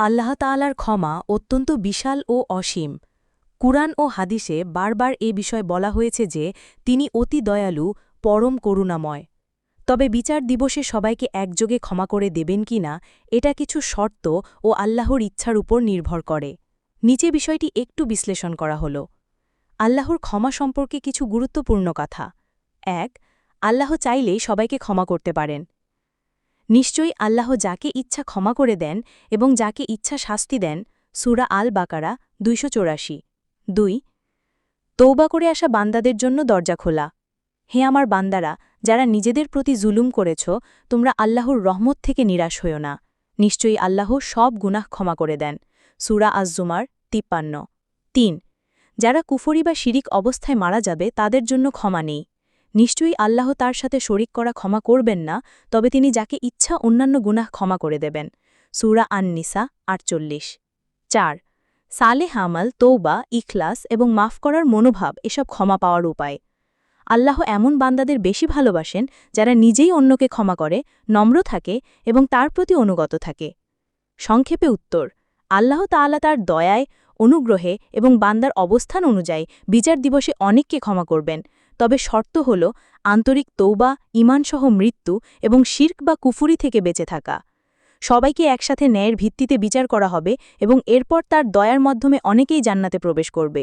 আল্লাহ তাআলার ক্ষমা অত্যন্ত বিশাল ও অসীম। কুরআন ও হাদিসে বারবার এ বিষয় বলা হয়েছে যে, তিনি অতি দয়ালু, পরম করুণাময়। তবে বিচার দিবসে সবাইকে একযোগে ক্ষমা করে দেবেন কিনা এটা কিছু শর্ত ও আল্লাহর ইচ্ছার উপর নির্ভর করে। নিচে বিষয়টি একটু বিশ্লেষণ করা হল। আল্লাহর ক্ষমা সম্পর্কে কিছু গুরুত্বপূর্ণ কথা। এক, আল্লাহ চাইলেই সবাইকে ক্ষমা করতে পারেন। নিশ্চয়ই আল্লাহ যাকে ইচ্ছা ক্ষমা করে দেন এবং যাকে ইচ্ছা শাস্তি দেন, সুরা আল বাকারা দুইশো চৌরাশি। দুই তৌবা করে আসা বান্দাদের জন্য দরজা খোলা। হে আমার বান্দারা, যারা নিজেদের প্রতি জুলুম করেছ, তোমরা আল্লাহর রহমত থেকে নিরাশ হইও না। নিশ্চয়ই আল্লাহ সব গুনাহ ক্ষমা করে দেন। সুরা আজজুমার তিপ্পান্ন। তিন, যারা কুফরি বা শিরিক অবস্থায় মারা যাবে, তাদের জন্য ক্ষমা নেই। নিশ্চয়ই আল্লাহ তার সাথে শরিক করা ক্ষমা করবেন না, তবে তিনি যাকে ইচ্ছা অন্যান্য গুনাহ ক্ষমা করে দেবেন। সুরা আননিসা, আটচল্লিশ। চার সালে হামাল তৌবা ইখলাস এবং মাফ করার মনোভাব এসব ক্ষমা পাওয়ার উপায়। আল্লাহ এমন বান্দাদের বেশি ভালোবাসেন যারা নিজেই অন্যকে ক্ষমা করে, নম্র থাকে এবং তার প্রতি অনুগত থাকে। সংক্ষেপে উত্তর, আল্লাহ তাআলা তার দয়ায়, অনুগ্রহে এবং বান্দার অবস্থান অনুযায়ী বিচার দিবসে অনেককে ক্ষমা করবেন। তবে শর্ত হল আন্তরিক তৌবা ইমানসহ মৃত্যু এবং শির্ক বা কুফুরি থেকে বেঁচে থাকা। সবাইকে একসাথে ন্যায়ের ভিত্তিতে বিচার করা হবে এবং এরপর তার দয়ার মাধ্যমে অনেকেই জান্নাতে প্রবেশ করবে।